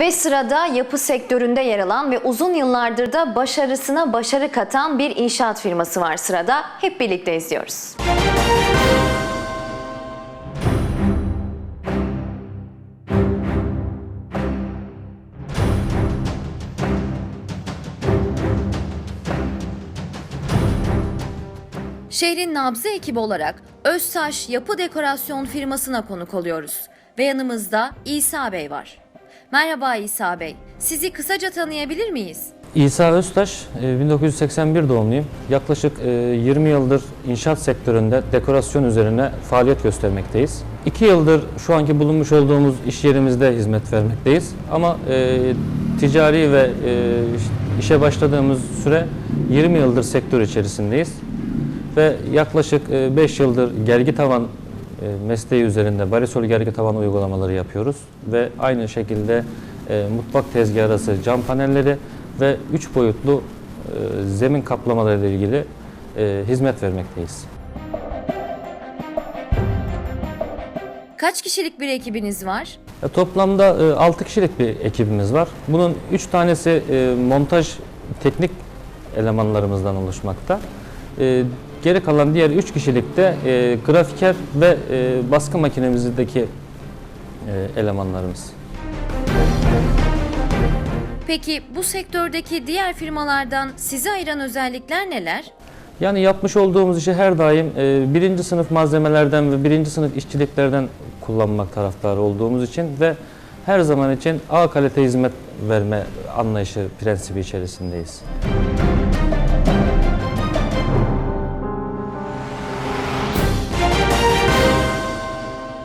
Ve sırada yapı sektöründe yer alan ve uzun yıllardır da başarısına başarı katan bir inşaat firması var sırada. Hep birlikte izliyoruz. Şehrin nabzı ekibi olarak Öztaş Yapı Dekorasyon firmasına konuk oluyoruz. Ve yanımızda İsa Bey var. Merhaba İsa Bey. Sizi kısaca tanıyabilir miyiz? İsa Öztaş, e, 1981 doğumluyum. Yaklaşık e, 20 yıldır inşaat sektöründe dekorasyon üzerine faaliyet göstermekteyiz. 2 yıldır şu anki bulunmuş olduğumuz iş yerimizde hizmet vermekteyiz. Ama e, ticari ve e, işe başladığımız süre 20 yıldır sektör içerisindeyiz. Ve yaklaşık 5 yıldır gergi tavan e, mesleği üzerinde barisol gergi tavan uygulamaları yapıyoruz. Ve aynı şekilde e, mutfak tezgahı arası cam panelleri ve 3 boyutlu e, zemin kaplamaları ile ilgili e, hizmet vermekteyiz. Kaç kişilik bir ekibiniz var? E, Toplamda 6 kişilik bir ekibimiz var. Bunun 3 tanesi e, montaj teknik elemanlarımızdan oluşmakta. E, Geri kalan diğer 3 kişilik de e, grafiker ve e, baskı makinemizdeki e, elemanlarımız. Peki bu sektördeki diğer firmalardan sizi ayıran özellikler neler? Yani yapmış olduğumuz işi her daim e, birinci sınıf malzemelerden ve birinci sınıf işçiliklerden kullanmak taraftarı olduğumuz için ve her zaman için A kalite hizmet verme anlayışı, prensibi içerisindeyiz.